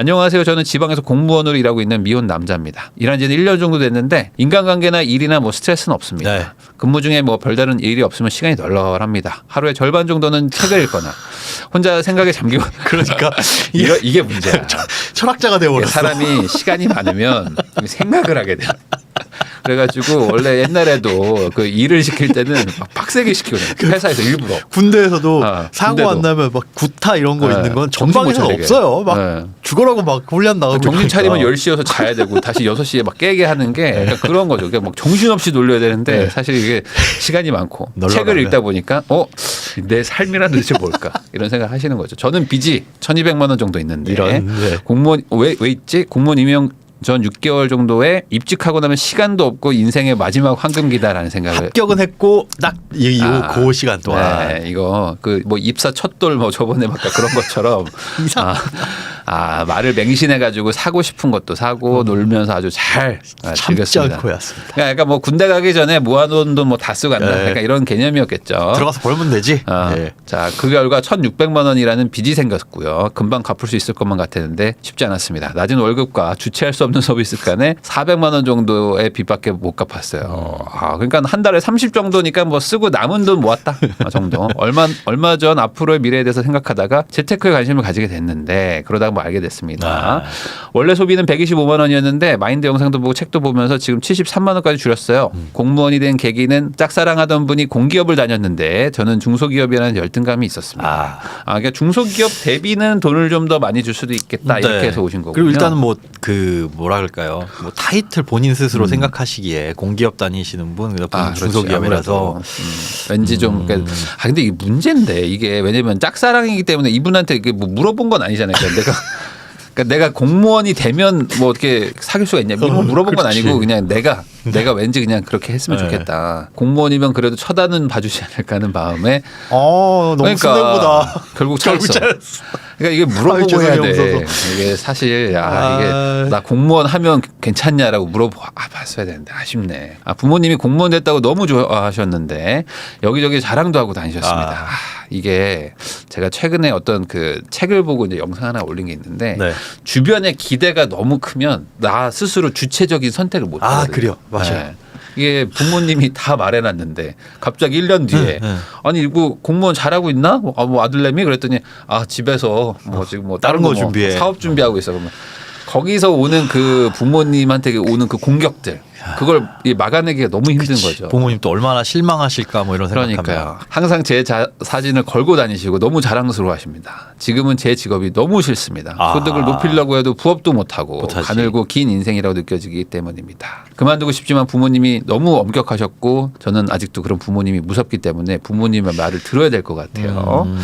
안녕하세요. 저는 지방에서 공무원으로 일하고 있는 미혼 남자입니다. 일한 지는 1년 정도 됐는데 인간관계나 일이나 뭐 스트레스는 없습니다. 네. 근무 중에 뭐 별다른 일이 없으면 시간이 널널합니다. 하루에 절반 정도는 책을 읽거나 혼자 생각에 잠기고 그러니까 이거, 이게 문제야. 철학자가 되어버렸어. 사람이 시간이 많으면 생각을 하게 돼. 그래가지고 원래 옛날에도 그 일을 시킬 때는 막 빡세게 시키거든. 회사에서 일부러. 군대에서도 아, 사고 군대도. 안 나면 막 구타 이런 거 네. 있는 건 전방에서. 없어요. 막 네. 죽어라고 막 훈련 나가고 정신 차리면 그러니까. 10시여서 자야 되고 다시 6시에 막 깨게 하는 게 그러니까 그런 거죠. 그러니까 막 정신없이 놀려야 되는데 네. 사실 이게 시간이 많고. 책을 읽다 보니까 어, 내 삶이란 도대체 뭘까? 이런 생각 하시는 거죠. 저는 빚이 1200만 원 정도 있는데 이런, 네. 공무원 왜, 왜 있지? 공무원 임용 전 6개월 정도에 입직하고 나면 시간도 없고 인생의 마지막 황금기다라는 생각을 합격은 했고 딱이 아, 그 시간 동안 네, 이거 그 뭐 입사 첫돌 뭐 저번에 막 그런 것처럼 이상. 아, 아 말을 맹신해 가지고 사고 싶은 것도 사고 놀면서 아주 잘 아, 음. 참지 즐겼습니다. 않고였습니다. 그러니까 약간 뭐 군대 가기 전에 모아놓은 돈 뭐 다 쓰고 간다. 네. 약간 이런 개념이었겠죠. 들어가서 벌면 되지. 어, 네. 자, 그 결과 1,600만 원이라는 빚이 생겼고요. 금방 갚을 수 있을 것만 같았는데 쉽지 않았습니다. 낮은 월급과 주체할 수 없는 서비스 간에 400만 원 정도의 빚밖에 못 갚았어요. 아, 그러니까 한 달에 30 정도니까 뭐 쓰고 남은 돈 모았다 아, 정도. 얼마 얼마 전 앞으로의 미래에 대해서 생각하다가 재테크에 관심을 가지게 됐는데 그러다가 뭐 알게 됐습니다. 아. 원래 소비는 125만 원이었는데 마인드 영상도 보고 책도 보면서 지금 73만 원까지 줄였어요. 공무원이 된 계기는 짝사랑하던 분이 공기업을 다녔는데 저는 중소기업이라는 열등감이 있었습니다. 아. 아, 그러니까 중소기업 대비는 돈을 좀 더 많이 줄 수도 있겠다 이렇게 네. 해서 오신 거고요. 그리고 일단은 뭐 그 뭐라 그럴까요? 뭐 타이틀 본인 스스로 음. 생각하시기에 공기업 다니시는 분, 그다음에 아, 그렇지. 중소기업이라서. 음, 왠지 좀 그러니까 아 근데 이게 문제인데 이게 왜냐면 짝사랑이기 때문에 이분한테 이게 뭐 물어본 건 아니잖아요. 그러니까 내가 그러니까 내가 공무원이 되면 뭐 어떻게 사귈 수가 있냐 물어본 건. 아니고 그냥 내가 내가 왠지 그냥 그렇게 했으면 네. 좋겠다. 공무원이면 그래도 쳐다는 봐주지 않을까 하는 마음에 어 너무 순대보다 결국 차였어. 그러니까 이게 물어보고 해야 돼. 이게 사실 아, 아. 이게 나 공무원 하면 괜찮냐라고 물어보 아 봤어야 되는데 아쉽네. 아 부모님이 공무원 됐다고 너무 좋아하셨는데 여기저기 자랑도 하고 다니셨습니다. 아. 아, 이게 제가 최근에 어떤 그 책을 보고 이제 영상 하나 올린 게 있는데 네. 주변의 기대가 너무 크면 나 스스로 주체적인 선택을 못 아, 하거든요. 그래요. 맞아요. 네. 이게 부모님이 다 말해놨는데 갑자기 1년 뒤에 네, 네. 아니 이거 공무원 잘하고 있나? 뭐, 아, 뭐 아들내미 그랬더니 아 집에서 뭐 지금 뭐 다른 다른 거거 준비해. 준비해 사업 준비하고 있어 그러면 거기서 오는 그 부모님한테 오는 그 공격들 그걸 이 막아내기가 너무 힘든 거죠. 부모님 또 얼마나 실망하실까 뭐 이런 생각하면 그러니까요. 항상 제 자- 사진을 걸고 다니시고 너무 자랑스러워하십니다. 지금은 제 직업이 너무 싫습니다. 아. 소득을 높이려고 해도 부업도 못하고 못하지. 가늘고 긴 인생이라고 느껴지기 때문입니다. 그만두고 싶지만 부모님이 너무 엄격하셨고 저는 아직도 그런 부모님이 무섭기 때문에 부모님의 말을 들어야 될 것 같아요. 음.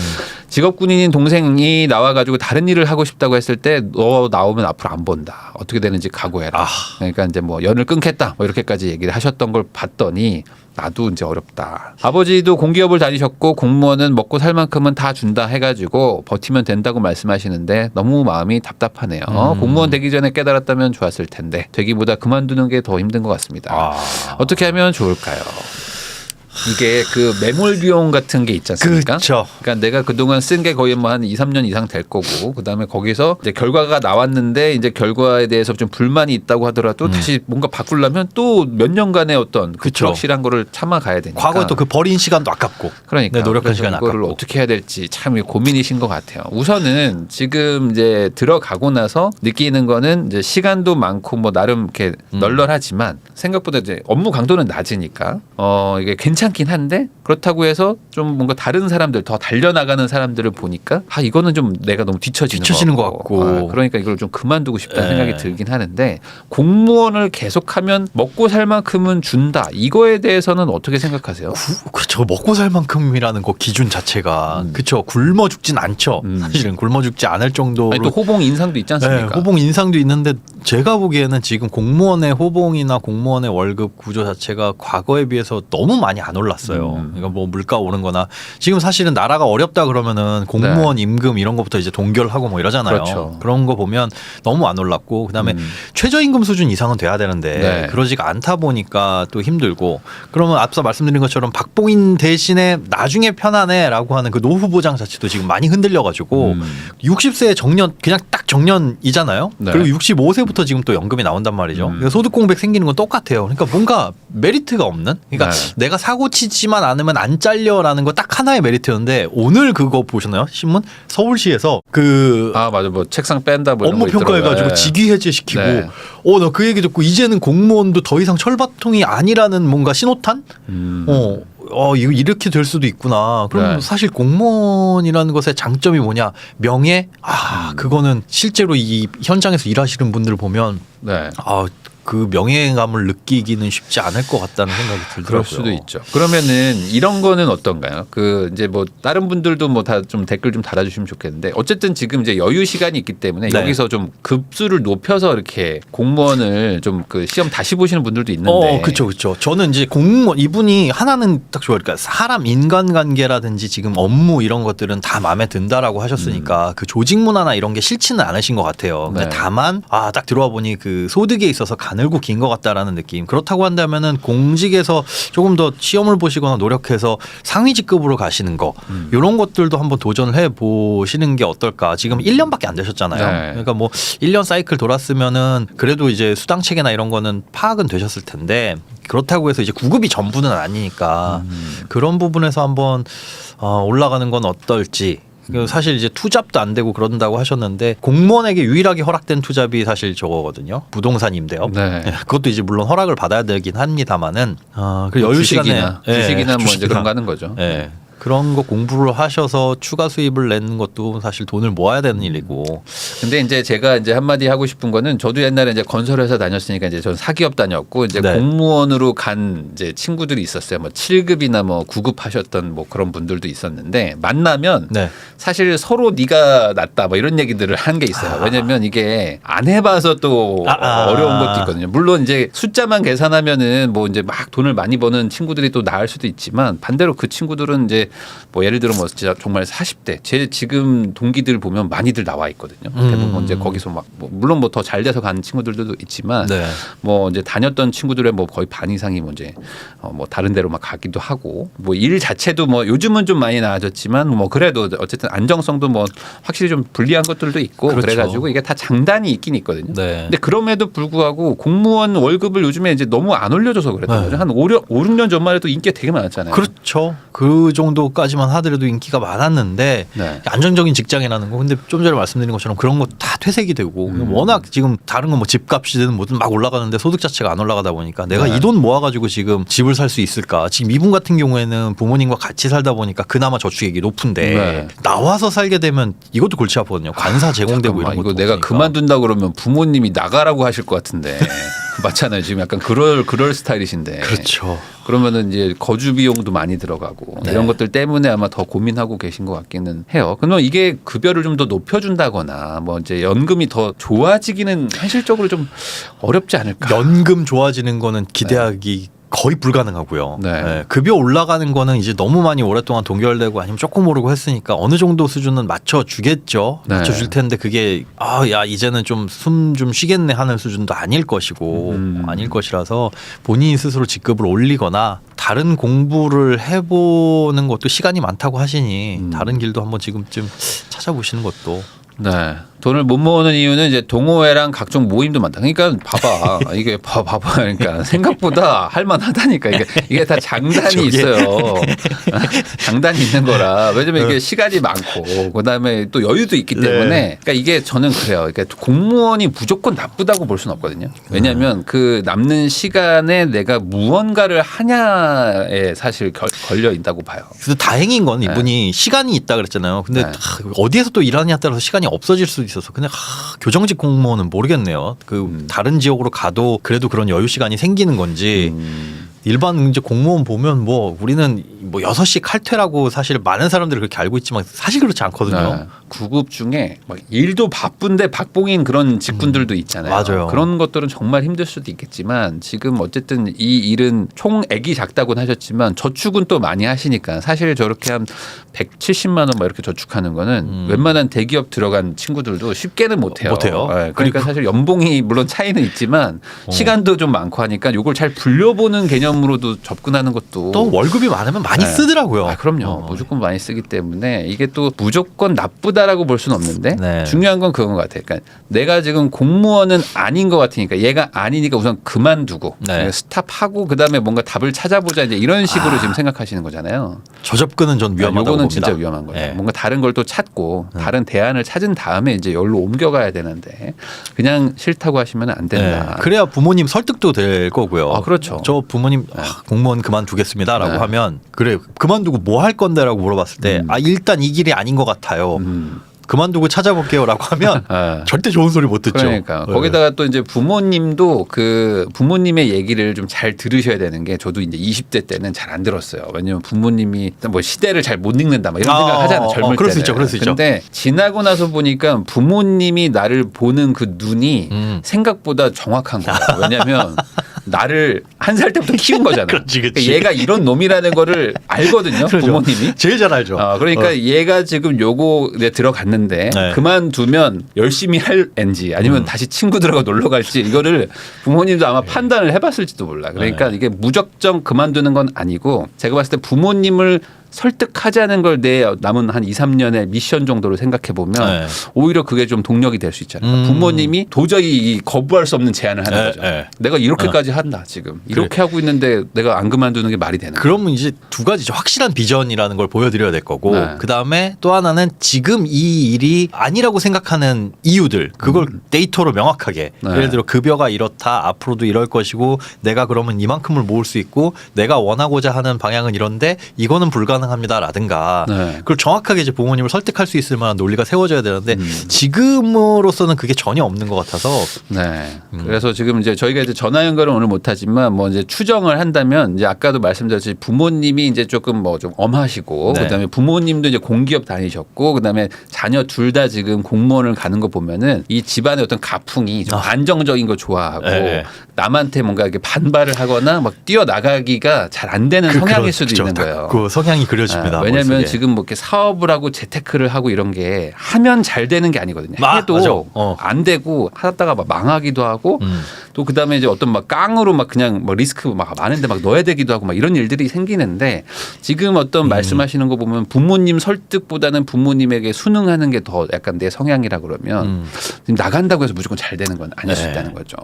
직업 군인인 동생이 나와 가지고 다른 일을 하고 싶다고 했을 때 너 나오면 앞으로 안 본다. 어떻게 되는지 각오해라. 아. 그러니까 이제 뭐 연을 끊겠다. 뭐 이렇게까지 얘기를 하셨던 걸 봤더니 나도 이제 어렵다. 아버지도 공기업을 다니셨고 공무원은 먹고 살 만큼은 다 준다 해가지고 버티면 된다고 말씀하시는데 너무 마음이 답답하네요. 음. 공무원 되기 전에 깨달았다면 좋았을 텐데 되기보다 그만두는 게 더 힘든 것 같습니다. 아. 어떻게 하면 좋을까요? 이게 그 매몰 비용 같은 게 있지 않습니까? 그쵸. 그러니까 내가 그동안 쓴 게 거의 뭐 한 2, 3년 이상 될 거고 그다음에 거기서 이제 결과가 나왔는데 이제 결과에 대해서 좀 불만이 있다고 하더라도 다시 뭔가 바꾸려면 또 몇 년간의 어떤 그 음. 그쵸. 불확실한 거를 참아 가야 되니까. 과거에 또 그 버린 시간도 아깝고 그러니까 네, 노력한 시간 아깝고 어떻게 해야 될지 참 고민이신 것 같아요. 우선은 지금 이제 들어가고 나서 느끼는 거는 이제 시간도 많고 뭐 나름 이렇게 음. 널널하지만 생각보다 이제 업무 강도는 낮으니까 어 이게 괜찮 긴 한데 그렇다고 해서 좀 뭔가 다른 사람들 더 달려나가는 사람들을 보니까 아 이거는 좀 내가 너무 뒤처지는, 뒤처지는 것 같고. 아, 그러니까 이걸 좀 그만두고 싶다는 네. 생각이 들긴 하는데 공무원을 계속하면 먹고 살 만큼은 준다 이거에 대해서는 어떻게 생각하세요? 구- 그쵸 먹고 살 만큼이라는 그 기준 자체가 음. 그쵸 굶어 죽진 않죠 음. 사실은 굶어 죽지 않을 정도로 아니 또 호봉 인상도 있지 네, 않습니까? 호봉 인상도 있는데 제가 보기에는 지금 공무원의 호봉이나 공무원의 월급 구조 자체가 과거에 비해서 너무 많이 안 올랐어요. 음. 그러니까 뭐 물가 오른 거나 지금 사실은 나라가 어렵다 그러면은 공무원 임금 이런 것부터 이제 동결하고 뭐 이러잖아요. 네. 그렇죠. 런거 보면 너무 안 올랐고 그다음에 음. 최저임금 수준 이상은 돼야 되는데 네. 그러지가 않다 보니까 또 힘들고 그러면 앞서 말씀드린 것처럼 박봉인 대신에 나중에 편하네라고 하는 그 노후 보장 자체도 지금 많이 흔들려 가지고 음. 60세 정년 그냥 딱 정년이잖아요. 네. 그리고 65세부터 지금 또 연금이 나온단 말이죠. 음. 그러니까 소득 공백 생기는 건 똑같아요. 그러니까 뭔가 메리트가 없는. 그러니까 네. 내가 사고 치지만 않으면 안 잘려라는 거 딱 하나의 메리트였는데 오늘 그거 보셨나요? 신문 서울시에서 그 아 맞아 뭐 책상 뺀다 뭐 이런 업무 거 평가해가지고. 직위 해제시키고 네. 어 나 그 얘기 듣고 이제는 공무원도 더 이상 철밥통이 아니라는 뭔가 신호탄 음. 어, 어 이거 이렇게 될 수도 있구나. 그럼 네. 사실 공무원이라는 것의 장점이 뭐냐? 명예. 아 음. 그거는 실제로 이 현장에서 일하시는 분들 보면 네. 아 그 명예감을 느끼기는 쉽지 않을 것 같다는 생각이 들더라고요. 그럴 수도 있죠. 그러면은 이런 거는 어떤가요? 그 이제 뭐 다른 분들도 뭐 다 좀 댓글 좀 달아주시면 좋겠는데 어쨌든 지금 이제 여유 시간이 있기 때문에 네. 여기서 좀 급수를 높여서 이렇게 공무원을 좀 그 시험 다시 보시는 분들도 있는데. 어, 그렇죠, 그렇죠. 저는 이제 공무원 이분이 하나는 딱 좋아요. 그러니까 사람 인간관계라든지 지금 업무 이런 것들은 다 마음에 든다라고 하셨으니까 그 조직 문화나 이런 게 싫지는 않으신 것 같아요. 근데 네. 다만 아 딱 들어와 보니 그 소득에 있어서 가늘고 긴 것 같다라는 느낌. 그렇다고 한다면은 공직에서 조금 더 시험을 보시거나 노력해서 상위 직급으로 가시는 거 음. 이런 것들도 한번 도전을 해 보시는 게 어떨까. 지금 1년밖에 안 되셨잖아요. 네. 그러니까 뭐 1년 사이클 돌았으면은 그래도 이제 수당 체계나 이런 거는 파악은 되셨을 텐데 그렇다고 해서 이제 구급이 전부는 아니니까 음. 그런 부분에서 한번 어, 올라가는 건 어떨지. 그 사실 이제 투잡도 안 되고 그런다고 하셨는데 공무원에게 유일하게 허락된 투잡이 사실 저거거든요. 부동산 임대업. 네. 예, 그것도 이제 물론 허락을 받아야 되긴 합니다만은 어, 그 여유 시간에 주식이나 예, 주식이나 뭐 이제 주식이나. 그런 거 하는 거죠. 예. 그런 거 공부를 하셔서 추가 수입을 내는 것도 사실 돈을 모아야 되는 일이고. 근데 이제 제가 이제 한마디 하고 싶은 거는 저도 옛날에 이제 건설회사 다녔으니까 이제 저는 사기업 다녔고 이제 네. 공무원으로 간 이제 친구들이 있었어요. 뭐 7급이나 뭐 9급 하셨던 뭐 그런 분들도 있었는데 만나면 네. 사실 서로 네가 낫다 뭐 이런 얘기들을 한 게 있어요. 왜냐면 이게 안 해봐서 또 아, 아. 어려운 것도 있거든요. 물론 이제 숫자만 계산하면은 뭐 이제 막 돈을 많이 버는 친구들이 또 나을 수도 있지만 반대로 그 친구들은 이제 뭐 예를 들어 뭐 진짜 정말 40대 제 지금 동기들 보면 많이들 나와 있거든요. 음. 대부분 이제 거기서 막 뭐 물론 뭐 더 잘 돼서 가는 친구들도 있지만 네. 뭐 이제 다녔던 친구들의 뭐 거의 반 이상이 뭐 이제 어뭐 다른 데로 막 가기도 하고 뭐 일 자체도 뭐 요즘은 좀 많이 나아졌지만 뭐 그래도 어쨌든 안정성도 뭐 확실히 좀 불리한 것들도 있고 그렇죠. 그래 가지고 이게 다 장단이 있긴 있거든요. 네. 근데 그럼에도 불구하고 공무원 월급을 요즘에 이제 너무 안 올려줘서 그랬던 네. 거죠. 한 5, 5, 6년 전만 해도 인기가 되게 많았잖아요. 그렇죠. 그 정도 까지만 하더라도 인기가 많았는데 네. 안정적인 직장이라는 거. 근데 좀 전에 말씀드린 것처럼 그런 거 다 퇴색이 되고 음. 워낙 지금 다른 건 뭐 집값이든 뭐든 막 올라가는데 소득 자체가 안 올라가다 보니까 내가 네. 이돈 모아가지고 지금 집을 살 수 있을까? 지금 이분 같은 경우에는 부모님과 같이 살다 보니까 그나마 저축액이 높은데 네. 나와서 살게 되면 이것도 골치 아프거든요. 관사 제공되고 잠깐만, 이런 것도 이거 내가. 그만둔다 그러면 부모님이 나가라고 하실 것 같은데 맞잖아요. 지금 약간 그럴 그럴 스타일이신데. 그렇죠. 그러면은 이제 거주 비용도 많이 들어가고 네. 이런 것들 때문에 아마 더 고민하고 계신 것 같기는 해요. 그러면 이게 급여를 좀 더 높여준다거나 뭐 이제 연금이 더 좋아지기는 현실적으로 좀 어렵지 않을까. 연금 좋아지는 거는 기대하기 거의 불가능하고요. 네. 예, 급여 올라가는 거는 이제 너무 많이 오랫동안 동결되고 아니면 조금 오르고 했으니까 어느 정도 수준은 맞춰 주겠죠. 네. 맞춰 줄 텐데 그게 아 야 이제는 좀 숨 좀 쉬겠네 하는 수준도 아닐 것이고 음. 아닐 것이라서 본인이 스스로 직급을 올리거나 다른 공부를 해보는 것도 시간이 많다고 하시니 음. 다른 길도 한번 지금쯤 찾아보시는 것도 네. 돈을 못 모으는 이유는 이제 동호회랑 각종 모임도 많다. 그러니까 봐봐. 이게 봐, 봐봐. 그러니까 생각보다 할만하다니까. 이게, 이게 다 장단이. 있어요. 장단이 있는 거라. 왜냐면 네. 이게 시간이 많고, 그 다음에 또 여유도 있기 때문에. 그러니까 이게 저는 그래요. 그러니까 공무원이 무조건 나쁘다고 볼 수는 없거든요. 왜냐면 그 남는 시간에 내가 무언가를 하냐에 사실 결- 걸려 있다고 봐요. 그래서 다행인 건 이분이 시간이 있다 그랬잖아요. 근데 네. 하, 어디에서 또 일하느냐에 따라서 시간이 없어질 수도 있어 서 그냥 하, 교정직 공무원은 모르겠네요. 그 음. 다른 지역으로 가도 그래도 그런 여유 시간이 생기는 건지 음. 일반 이제 공무원 보면 뭐 우리는 뭐 6시 칼퇴라고 사실 많은 사람들이 그렇게 알고 있지만 사실 그렇지 않거든요. 네. 구급 중에 막 일도 바쁜데 박봉인 그런 직군들도 있잖아요. 맞아요. 그런 것들은 정말 힘들 수도 있겠지만 지금 어쨌든 이 일은 총액이 작다고는 하셨지만 저축은 또 많이 하시니까 사실 저렇게 한 170만 원 막 이렇게 저축하는 거는 음. 웬만한 대기업 들어간 친구들 도 쉽게는 못 해요. 못 해요. 네, 그러니까 그리고- 사실 연봉이 물론 차이는 있지만 어. 시간도 좀 많고 하니까 이걸 잘 불려보는 개념으로도 접근하는 것도 또 월급이 많으면 많이 네. 쓰더라고요. 아, 그럼요. 어. 무조건 많이 쓰기 때문에 이게 또 무조건 나쁘다라고 볼 수는 없는데 네. 중요한 건 그건 것 같아요. 그러니까 내가 지금 공무원은 아닌 것 같으니까 얘가 아니니까 우선 그만두고 네. 스탑하고 그다음에 뭔가 답을 찾아보자 이제 이런 식으로 지금 생각하시는 거잖아요. 저 접근은 전 위험하다고 요거는 봅니다. 진짜 위험한 거예요. 네. 뭔가 다른 걸 또 찾고 음. 다른 대안을 찾은 다음에 이제 열로 옮겨가야 되는데 그냥 싫다고 하시면 안 네. 된다. 그래야 부모님 설득도 될 거고요. 아, 그렇죠. 저 부모님 아, 공무원 그만두겠습니다라고 네. 하면 그래 그만두고 뭐 할 건데라고 물어봤을 때 음. 아 일단 이 길이 아닌 것 같아요. 음. 그만두고 찾아볼게요라고 하면 아. 절대 좋은 소리 못 듣죠. 그러니까 네. 거기다가 또 이제 부모님도 그 부모님의 얘기를 좀 잘 들으셔야 되는 게 저도 이제 20대 때는 잘 안 들었어요. 왜냐면 부모님이 뭐 시대를 잘 못 읽는다 막 이런 아, 생각 하잖아요. 어, 젊을 어, 그럴 수 때는. 있죠, 그럴 수 있죠. 근데 지나고 나서 보니까 부모님이 나를 보는 그 눈이 음. 생각보다 정확한 거예요. 왜냐면 나를 한 살 때부터 키운 거잖아요. 그렇지, 그렇지. 그러니까 얘가 이런 놈이라는 거를 알거든요. 그러죠. 부모님이. 제일 잘 알죠. 아, 그러니까 어. 얘가 지금 요거 이제 들어갔는데 네. 그만두면 열심히 할 앤지 아니면 음. 다시 친구들하고 놀러 갈지 이거를 부모님도 아마 판단을 해봤을지도 몰라. 그러니까 네. 이게 무작정 그만두는 건 아니고 제가 봤을 때 부모님을 설득하자는 걸 내 남은 한 2, 3년의 미션 정도로 생각해 보면 네. 오히려 그게 좀 동력이 될 수 있잖아요. 음. 부모님이 도저히 이 거부할 수 없는 제안을 하는 네, 거죠. 네. 내가 이렇게까지 한다 지금 이렇게 하고 있는데 내가 안 그만두는 게 말이 되는. 그러면 이제 두 가지죠. 확실한 비전이라는 걸 보여드려야 될 거고, 네. 그 다음에 또 하나는 지금 이 일이 아니라고 생각하는 이유들, 그걸 데이터로 명확하게. 네. 예를 들어 급여가 이렇다, 앞으로도 이럴 것이고, 내가 그러면 이만큼을 모을 수 있고, 내가 원하고자 하는 방향은 이런데, 이거는 불가능 합니다라든가. 네. 그걸 정확하게 이제 부모님을 설득할 수 있을 만한 논리가 세워져야 되는데, 음. 지금으로서는 그게 전혀 없는 것 같아서. 네. 음. 그래서 지금 이제 저희가 이제 전화 연결은 오늘 못하지만 뭐 이제 추정을 한다면 이제 아까도 말씀드렸듯이 부모님이 이제 조금 뭐 좀 엄하시고 네. 그다음에 부모님도 이제 공기업 다니셨고 그다음에 자녀 둘 다 지금 공무원을 가는 거 보면은 이 집안의 어떤 가풍이 좀 아. 안정적인 거 좋아하고 네. 남한테 뭔가 이렇게 반발을 하거나 막 뛰어 나가기가 잘 안 되는 그- 성향일 수도 그죠. 있는 딱 거예요. 그 성향이 그려집니다. 아, 왜냐하면. 지금 뭐 이렇게 사업을 하고 재테크를 하고 이런 게 하면 잘 되는 게 아니거든요. 마- 해도. 어. 안 되고 하다가 막 망하기도 하고 음. 또 그다음에 이제 어떤 막 깡으로 막 그냥 뭐 리스크 막 많은데 막 넣어야 되기도 하고 막 이런 일들이 생기는데 지금 음. 어떤 말씀하시는 거 보면 부모님 설득보다는 부모님에게 순응하는 게 더 약간 내 성향이라 그러면 음. 지금 나간다고 해서 무조건 잘 되는 건 아닐 수 네. 있다는 거죠.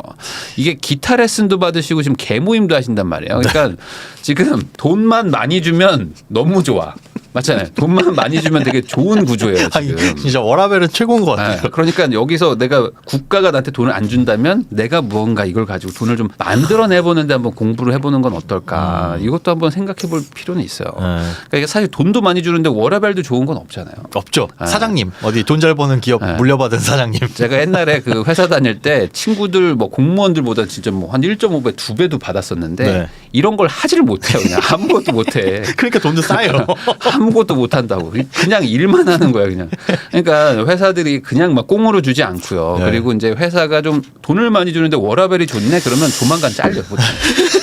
이게 기타 레슨도 받으시고 지금 개모임도 하신단 말이에요. 그러니까 지금 돈만 많이 주면 너무 좋아. 맞잖아요. 돈만 많이 주면 되게 좋은 구조예요. 아니, 지금. 진짜 워라벨은 최고인 것 같아요. 네, 그러니까 여기서 내가 국가가 나한테 돈을 안 준다면 내가 무언가 이걸 가지고 돈을 좀 만들어내 보는데 한번 공부를 해보는 건 어떨까 이것도 한번 생각해 볼 필요는 있어요. 음. 네. 그러니까 이게 사실 돈도 많이 주는데 워라벨도 좋은 건 없잖아요. 없죠. 아. 사장님 어디 돈 잘 버는 기업 네. 물려받은 사장님. 제가 옛날에 그 회사 다닐 때 친구들 뭐 공무원들보다 진짜 뭐 한 1.5배, 2배도 받았었는데 네. 이런 걸 하지를 못해요. 그냥 아무것도 못해. 그러니까 돈도 쌓여요. 아무것도 못 한다고. 그냥 일만 하는 거야, 그냥. 그러니까 회사들이 그냥 막 꽁으로 주지 않고요. 네. 그리고 이제 회사가 좀 돈을 많이 주는데 워라벨이 좋네? 그러면 조만간 잘려.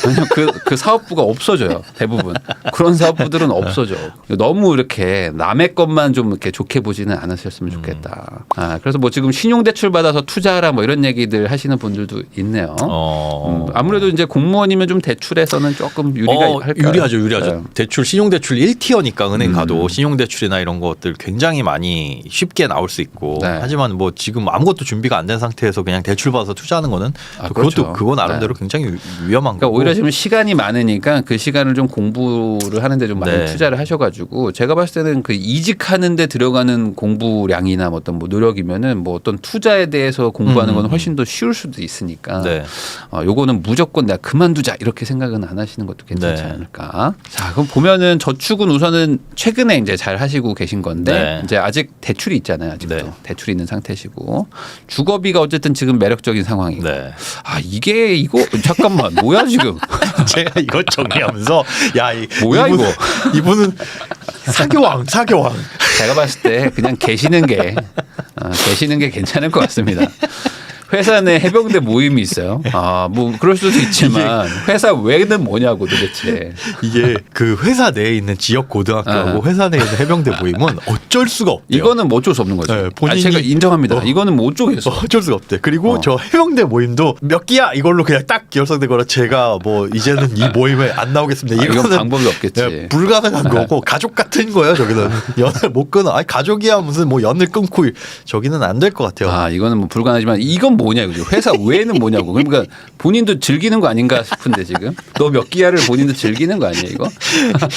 왜냐면 그, 그 사업부가 없어져요. 대부분. 그런 사업부들은 없어져. 너무 이렇게 남의 것만 좀 이렇게 좋게 보지는 않으셨으면 좋겠다. 아, 그래서 뭐 지금 신용대출 받아서 투자하라 뭐 이런 얘기들 하시는 분들도 있네요. 어. 음, 아무래도 이제 공무원이면 좀 대출에서는 조금 유리가 어, 할까요? 유리하죠, 유리하죠. 네. 대출, 신용대출 1티어니까 은행 음. 가도 신용대출이나 이런 것들 굉장히 많이 쉽게 나올 수 있고. 네. 하지만 뭐 지금 아무것도 준비가 안 된 상태에서 그냥 대출 받아서 투자하는 거는 아, 또 그것도 그렇죠. 그거 나름대로 굉장히 위- 위험한 그러니까 거고. 오히려 지금 시간이 많으니까 그 시간을 좀 공부를 하는데 좀 많이 네. 투자를 하셔가지고 제가 봤을 때는 그 이직하는데 들어가는 공부량이나 뭐 어떤 뭐 노력이면은 뭐 어떤 투자에 대해서 공부하는 음. 건 훨씬 더 쉬울 수도 있으니까 네. 어, 요거는 무조건 내가 그만두자 이렇게 생각은 안 하시는 것도 괜찮지 네. 않을까. 자, 그럼 보면은 저축은 우선은 최근에 이제 잘 하시고 계신 건데 네. 이제 아직 대출이 있잖아요. 아직도 네. 대출이 있는 상태시고 주거비가 어쨌든 지금 매력적인 상황이고. 네. 아 이게 이거 잠깐만 뭐야 지금 제가 이거 정리하면서 야 이, 뭐야, 이분, 이거? 이분은 사교왕 사교왕. 제가 봤을 때 그냥 계시는 게 어, 계시는 게 괜찮을 것 같습니다. 회사 내 해병대 모임이 있어요. 아, 뭐 그럴 수도 있지만 회사 외는 뭐냐고 도대체. 이게 그 회사 내에 있는 지역 고등학교하고 어. 회사 내에 있는 해병대 모임은 어쩔 수가 없대요. 이거는 뭐 어쩔 수 없는 거죠. 네, 아니, 본인이- 제가 인정합니다. 어. 이거는 뭐 어쩌겠어. 어쩔 수가 없대. 그리고 어. 저 해병대 모임도 몇 기야 이걸로 그냥 딱 결성된 거라 제가 뭐 이제는 이 모임에 안 나오겠습니다. 아, 이건 방법이 없겠지. 네, 불가능한 거고 가족 같은 거예요. 저기는 연을 못 끊어. 아니 가족이야 무슨 뭐 연을 끊고 저기는 안 될 것 같아요. 아, 이거는 뭐 불가능하지만 이건 뭐냐 이거죠. 회사 외에는 뭐냐고. 그러니까 본인도 즐기는 거 아닌가 싶은데 지금 너 몇 기야를 본인도 즐기는 거 아니야 이거?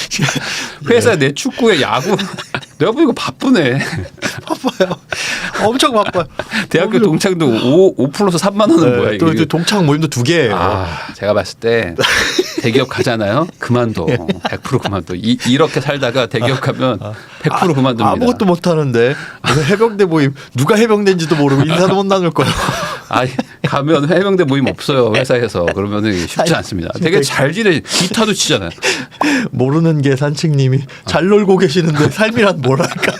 회사 내 축구에 야구 내가 보니까 바쁘네. 바빠요. 엄청 바빠요. 대학교 엄청- 동창도 5, 5 플러스 3만 원은 네, 뭐야 또. 또 동창 모임도 두 개예요. 아, 제가 봤을 때 대기업 가잖아요. 그만둬. 100% 그만둬. 이, 이렇게 살다가 대기업 가면 100% 그만둡니다. 아무것도 못 하는데 해병대 모임 누가 해병대인지도 모르고 인사도 못 나눌 거예요. 아니, 가면 해병대 모임 없어요. 회사에서. 그러면 쉽지 않습니다. 되게 잘 지내. 기타도 치잖아요. 모르는 게 산책님이 잘 놀고 계시는데 삶이란 뭐랄까.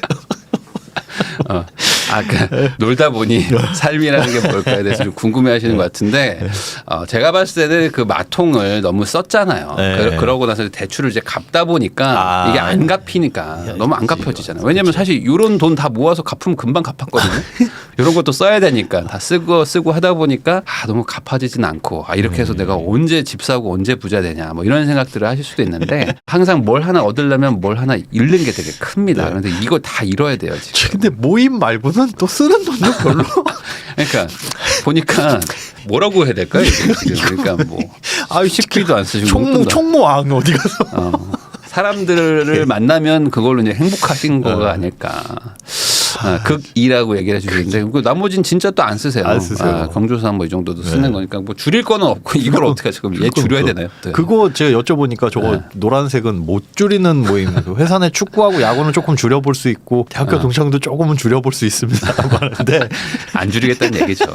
어. 아, 그 놀다 보니 삶이라는 게 뭘까에 대해서 좀 궁금해 하시는 것 같은데, 어, 제가 봤을 때는 그 마통을 너무 썼잖아요. 네. 그, 러고 나서 대출을 이제 갚다 보니까 아. 이게 안 갚히니까 너무 안 갚혀지잖아요. 왜냐면 사실 이런 돈 다 모아서 갚으면 금방 갚았거든요. 이런 것도 써야 되니까 다 쓰고 쓰고 하다 보니까 아, 너무 갚아지진 않고 아, 이렇게 해서 내가 언제 집 사고 언제 부자 되냐 뭐 이런 생각들을 하실 수도 있는데 항상 뭘 하나 얻으려면 뭘 하나 잃는 게 되게 큽니다. 그런데 이거 다 잃어야 돼요. 지금. 근데 모임 말고는 또 쓰는 돈도 별로. 그러니까 보니까 뭐라고 해야 될까요? 지금 그러니까 뭐 아유 식비도 안 쓰시고 총무 안- 총무왕 어디 가서. 어, 사람들을 만나면 그걸로 이제 행복하신 거가 아닐까. 아, 극이라고 얘기를 해주시는데 그 나머지는 진짜 또 안 쓰세요. 안 쓰세요. 아, 경조사 뭐이 정도도 쓰는 네. 거니까 뭐 줄일 거는 없고 이걸 어떻게 하죠? 그럼 얘 줄여야 되나요? 네. 그거 제가 여쭤보니까 저거 네. 노란색은 못 줄이는 모임. 그 회사 내 축구하고 야구는 조금 줄여볼 수 있고 대학교 어. 동창도 조금은 줄여볼 수 있습니다라고 하는데 안 줄이겠다는 얘기죠.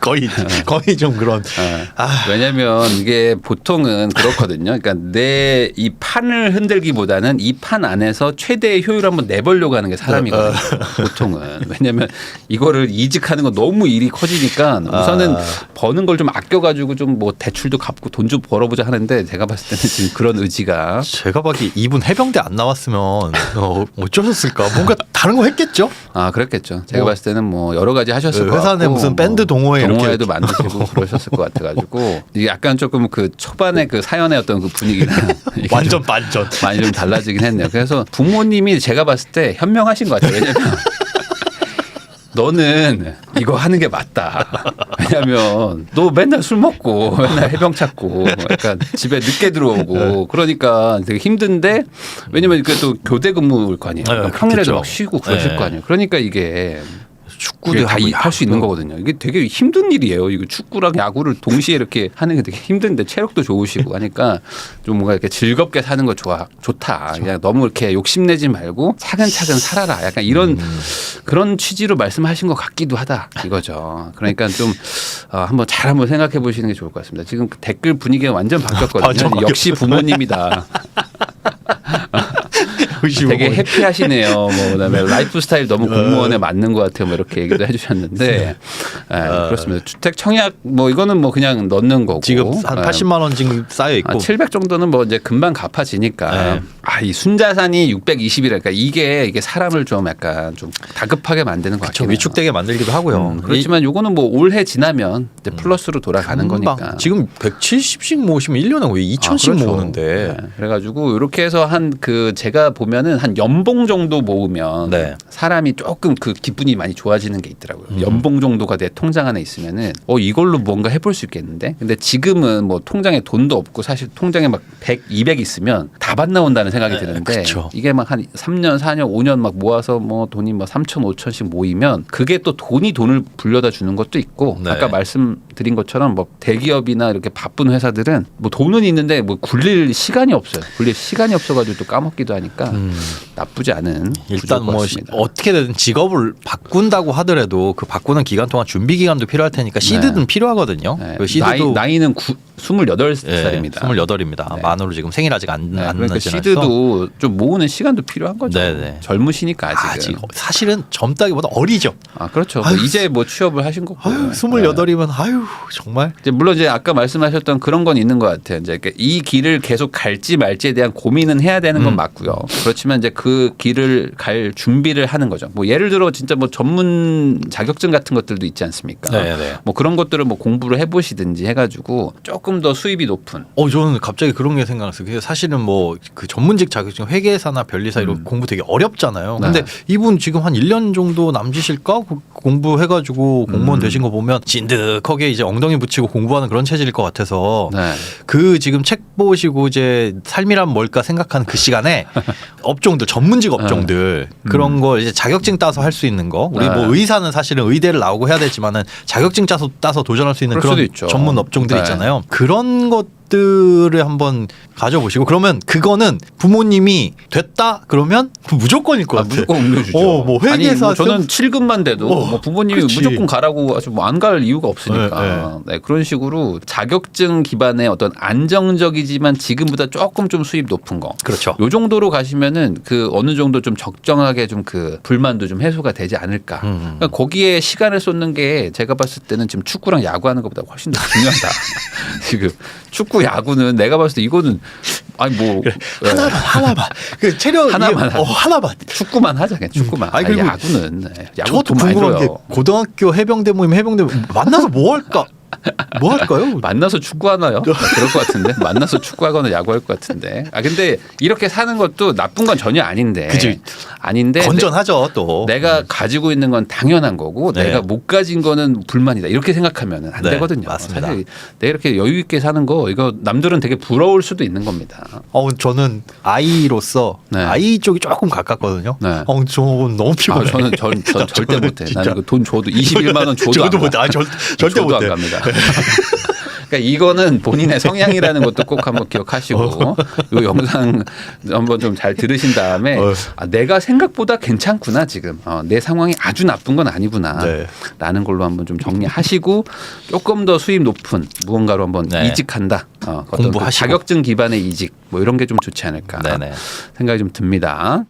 거의 거의 좀 그런. 예. 아. 왜냐하면 이게 보통은 그렇거든요. 그러니까 내 이 판을 흔들기보다는 이 판 안에서 최대의 효율을 한번 내보려고 하는 게 사람이거든요. 보통은 왜냐하면 이거를 이직하는 건 너무 일이 커지니까 우선은 아. 버는 걸 좀 아껴가지고 좀 뭐 대출도 갚고 돈 좀 벌어보자 하는데 제가 봤을 때는 지금 그런 의지가 제가 봐기 이분 해병대 안 나왔으면 어, 어쩌셨을까? 뭔가 다른 거 했겠죠? 아 그랬겠죠. 제가 뭐. 봤을 때는 뭐 여러 가지 하셨을 네, 것 회사 내 무슨 밴드 동호회 동호회도 만드시고 그러셨을 것 같아가지고 이게 약간 조금 그 초반에 그 사연의 어떤 그 좀 완전 반전. 많이 좀 달라지긴 했네요. 그래서 부모님이 제가 봤을 때 현명하신 것 같아요. 왜냐면 너는 이거 하는 게 맞다. 왜냐면 너 맨날 술 먹고 맨날 해병 찾고 약간 집에 늦게 들어오고 그러니까 되게 힘든데 왜냐면 이게 또 교대 근무일 거 아니에요. 네, 그러니까 평일에도 그렇겠죠. 막 쉬고 그러실 네. 거 아니에요. 그러니까 이게 축구도 하고 다할 수 있는 거거든요. 이게 되게 힘든 일이에요. 이거 축구랑 야구를 동시에 이렇게 하는 게 되게 힘든데 체력도 좋으시고 하니까 좀 뭔가 이렇게 즐겁게 사는 거 좋아 좋다. 그냥 너무 이렇게 욕심내지 말고 차근차근 살아라. 약간 이런 그런 취지로 말씀하신 것 같기도 하다 이거죠. 그러니까 좀 어, 한번 잘 한번 생각해 보시는 게 좋을 것 같습니다. 지금 그 댓글 분위기가 완전 바뀌었거든요. 바뀌었어요. 역시 부모님이다. 되게 해피하시네요. 뭐 그다음에 라이프 스타일 너무 공무원에 맞는 것 같아요. 뭐 이렇게 얘기도 해주셨는데 예, 그렇습니다. 주택 청약 뭐 이거는 뭐 그냥 넣는 거고 지금 한 예. 80만 원 지금 쌓여 있고 아, 700 정도는 뭐 이제 금방 갚아지니까 네. 아, 이 순자산이 620이라니까 이게 이게 사람을 좀 약간 좀 다급하게 만드는 것저 같아요. 위축되게 만들기도 하고요. 음, 그렇지만 요거는 뭐 올해 지나면 이제 플러스로 돌아가는 금방. 거니까. 지금 170씩 모으시면 1년에 거의 2천씩 아, 그렇죠. 모으는데 네. 그래가지고 이렇게 해서 한그 제가 보면은 한 연봉 정도 모으면 네. 사람이 조금 그 기분이 많이 좋아지는 게 있더라고요. 음. 연봉 정도가 내 통장 안에 있으면은 어 이걸로 뭔가 해볼 수 있겠는데. 근데 지금은 뭐 통장에 돈도 없고 사실 통장에 막 100, 200 있으면 다 밭 나온다는 생각이 네, 드는데 그쵸. 이게 막 한 3년, 4년, 5년 막 모아서 뭐 돈이 뭐 3천, 5천씩 모이면 그게 또 돈이 돈을 불려다 주는 것도 있고 네. 아까 말씀드린 것처럼 뭐 대기업이나 이렇게 바쁜 회사들은 뭐 돈은 있는데 뭐 굴릴 시간이 없어요. 굴릴 시간이 없어가지고 또 까먹기도 하니까 나쁘지 않은 일단 뭐 같습니다. 어떻게 되든 직업을 바꾼다고 하더라도 그 바꾸는 기간 동안 준비 기간도 필요할 테니까 시드는 필요하거든요. 네. 그 시드도 나이, 나이는 구, 28살입니다. 예, 28입니다. 네. 만으로 지금 생일 아직 안, 네, 안 그러니까 시드도 좀 모으는 시간도 필요한 거죠. 네네. 젊으시니까 아직은. 아직 사실은 젊다기보다 어리죠. 아 그렇죠. 뭐 아유, 이제 뭐 취업을 하신 거고. 아유, 28이면 아유, 정말 이제 물론 이제 아까 말씀하셨던 그런 건 있는 것 같아요. 이제 이렇게 이 길을 계속 갈지 말지에 대한 고민은 해야 되는 건 음. 맞고요. 그렇지만 이제 그 길을 갈 준비를 하는 거죠. 뭐 예를 들어 진짜 뭐 전문 자격증 같은 것들도 있지 않습니까? 네네. 뭐 그런 것들을 뭐 공부를 해 보시든지 해 가지고 조금 더 수입이 높은. 어 저는 갑자기 그런 게 생각났어요. 그게 사실은 뭐 그 전문직 자격증 회계사나 변리사 이런 공부 되게 어렵잖아요. 음. 네. 근데 이분 지금 한 1년 정도 남짓일까 그 공부해 가지고 공무원 음. 되신 거 보면 진득하게 이제 엉덩이 붙이고 공부하는 그런 체질일 것 같아서 네. 그 지금 책 보시고 이제 삶이란 뭘까 생각하는 그 시간에 업종들 전문직 업종들 그런 거 이제 자격증 따서 할 수 있는 거 우리 음. 네. 뭐 의사는 사실은 의대를 나오고 해야 되지만은 자격증 따서 따서 도전할 수 있는 그런. 전문 업종들 네. 있잖아요. 그런 것 들을 한번 가져보시고 그러면 그거는 부모님이 됐다 그러면 무조건일 것 아, 같아. 무조건 옮겨주죠. 어, 뭐 아니, 회계사 뭐 저는 7급만 돼도 어, 뭐 부모님이 그치. 무조건 가라고 하죠. 뭐안 갈 이유가 없으니까. 네, 그런 식으로 자격증 기반의 어떤 안정적이지만 지금보다 조금 좀 수입 높은 거. 그렇죠. 요 정도로 가시면은 그 어느 정도 좀 적정하게 좀 그 불만도 좀 해소가 되지 않을까. 음. 그러니까 거기에 시간을 쏟는 게 제가 봤을 때는 지금 축구랑 야구하는 것보다 훨씬 더 중요하다. 지금 축구 야구는 내가 봤을 때 이거는 아니 뭐 예. 하나만 하나만 그 체력 하나만 어, 하나만 축구만 하자 그냥 축구만. 음. 아니, 아니, 그리고 야구는 네. 야구 저도 궁금한 게. 고등학교 해병대 모임 해병대 모임 만나서 뭐 할까? 뭐 할까요? 만나서 축구하나요? 네, 그럴 것 같은데 만나서 축구하거나 야구할 것 같은데. 아 근데 이렇게 사는 것도 나쁜 건 전혀 아닌데. 그치. 아닌데 건전하죠 또. 내가 가지고 있는 건 당연한 거고 네. 내가 못 가진 거는 불만이다 이렇게 생각하면 안 네, 되거든요. 맞습니다. 사실 내가 이렇게 여유 있게 사는 거 이거 남들은 되게 부러울 수도 있는 겁니다. 어 저는 아이로서 네. 아이 쪽이 조금 가깝거든요. 네. 어 저는 너무 아, 피곤해. 저는 전, 전 절대 저는 못해. 나는 그돈 줘도 21만 원 줘도 저도 못해. 가. 아, 절, 절대 못해. 안 갑니다. 그러니까 이거는 본인의 성향이라는 것도 꼭 한번 기억하시고 이 영상 한번 좀 잘 들으신 다음에 어. 아, 내가 생각보다 괜찮구나 지금 어, 내 상황이 아주 나쁜 건 아니구나 네. 라는 걸로 한번 좀 정리하시고 조금 더 수입 높은 무언가로 한번 네. 이직한다 어, 어떤 그 공부하시고. 자격증 기반의 이직 뭐 이런 게 좀 좋지 않을까 네네. 생각이 좀 듭니다.